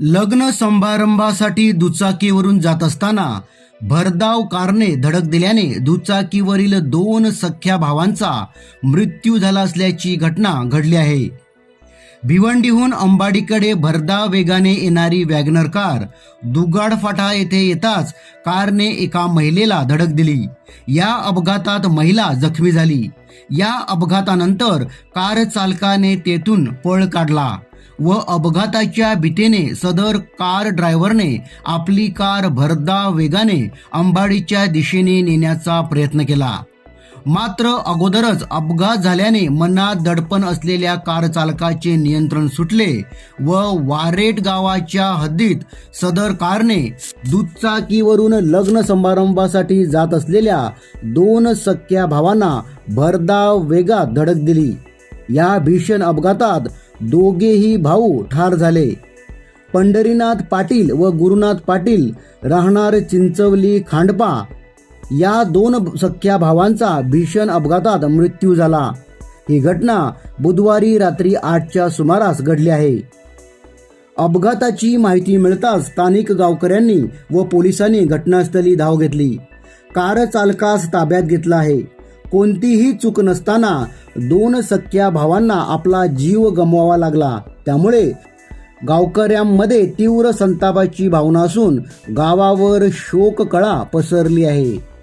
लग्न समारंभासाठी दुचाकीवरून जात असताना भरधाव कारने धडक दिल्याने दुचाकीवरील दोन सख्या भावांचा मृत्यू झाला असल्याची घटना घडली आहे. भिवंडीहून अंबाडीकडे भरधाव वेगाने येणारी वॅगनर कार दुगाड फाटा येथे येताच कारने एका महिलेला धडक दिली. या अपघातात महिला जखमी झाली. या अपघातानंतर कार चालकाने तेथून पळ काढला. व अपघाताच्या भीतीने सदर कार ड्रायव्हरने आपली कार भरधाव वेगाने अंबाडीच्या दिशेने नेण्याचा प्रयत्न केला. मात्र अगोदरच अपघात झाल्याने मनात दडपण असलेल्या कार चालकाचे नियंत्रण सुटले व वारेट गावाच्या हद्दीत सदर कारने दुचाकीवरून लग्न समारंभासाठी जात असलेल्या दोन सख्या भावांना भरधाव वेगात धडक दिली. या भीषण अपघातात दोघेही भाऊ ठार झाले. पंढरीनाथ पाटील व गुरुनाथ पाटील राहणार चिंचवली खांडपा. या दोन सख्या भावांचा भीषण अपघातात मृत्यू झाला. ही घटना बुधवारी रात्री आठच्या सुमारास घडली आहे. अपघाताची माहिती मिळताच स्थानिक गावकऱ्यांनी व पोलिसांनी घटनास्थळी धाव घेतली. कार चालकास ताब्यात घेतला आहे. कोणतीही चूक नसताना दोन सख्या भावांना आपला जीव गमवावा लागला. त्यामुळे गावकऱ्यांमध्ये तीव्र संतापाची भावना असून गावावर शोककळा पसरली आहे.